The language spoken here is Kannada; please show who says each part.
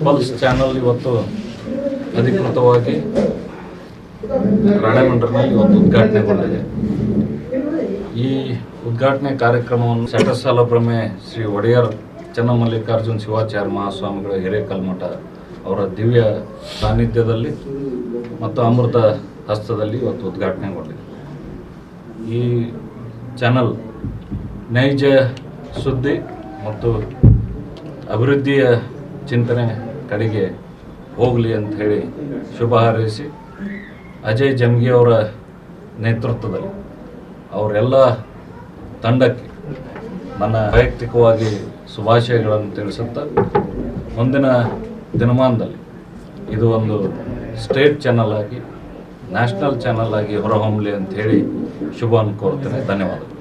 Speaker 1: ಪಲ್ಸ್ ಚಾನಲ್ ಇವತ್ತು ಅಧಿಕೃತವಾಗಿ ರಾಣೆಬಂದರಿನಲ್ಲಿ ಇವತ್ತು ಉದ್ಘಾಟನೆಗೊಂಡಿದೆ ಈ ಉದ್ಘಾಟನೆ ಕಾರ್ಯಕ್ರಮವನ್ನು ಶಟಸಾಲಭ್ರಮೆ ಶ್ರೀ ಒಡೆಯರ್ ಚನ್ನಮಲ್ಲಿಕಾರ್ಜುನ್ ಶಿವಾಚಾರ್ಯ ಮಹಾಸ್ವಾಮಿಗಳ ಹಿರೇಕಲ್ಮಠ ಅವರ ದಿವ್ಯ ಸಾನ್ನಿಧ್ಯದಲ್ಲಿ ಮತ್ತು ಅಮೃತ ಹಸ್ತದಲ್ಲಿ ಇವತ್ತು ಉದ್ಘಾಟನೆಗೊಂಡಿದೆ ಈ ಚಾನಲ್ ನೈಜ ಸುದ್ದಿ ಮತ್ತು ಅಭಿವೃದ್ಧಿಯ ಚಿಂತನೆ, ಕಡೆಗೆ ಹೋಗಲಿ ಅಂತ ಹೇಳಿ ಶುಭ ಹಾರೈಸಿ ಅಜಯ್ ಜಮ್ಗಿ ಅವರ ನೇತೃತ್ವದಲ್ಲಿ ಅವರೆಲ್ಲ ತಂಡಕ್ಕೆ ನನ್ನ ವೈಯಕ್ತಿಕವಾಗಿ ಶುಭಾಶಯಗಳನ್ನು ತಿಳಿಸುತ್ತಾ ಮುಂದಿನ ದಿನಮಾನದಲ್ಲಿ ಇದು ಒಂದು ಸ್ಟೇಟ್ ಚಾನಲ್ ಆಗಿ, ನ್ಯಾಷನಲ್ ಚಾನಲ್ ಆಗಿ ಹೊರಹೊಮ್ಮಲಿ ಅಂತ ಹೇಳಿ ಶುಭ ಕೋರ್ತೇನೆ ಧನ್ಯವಾದಗಳು.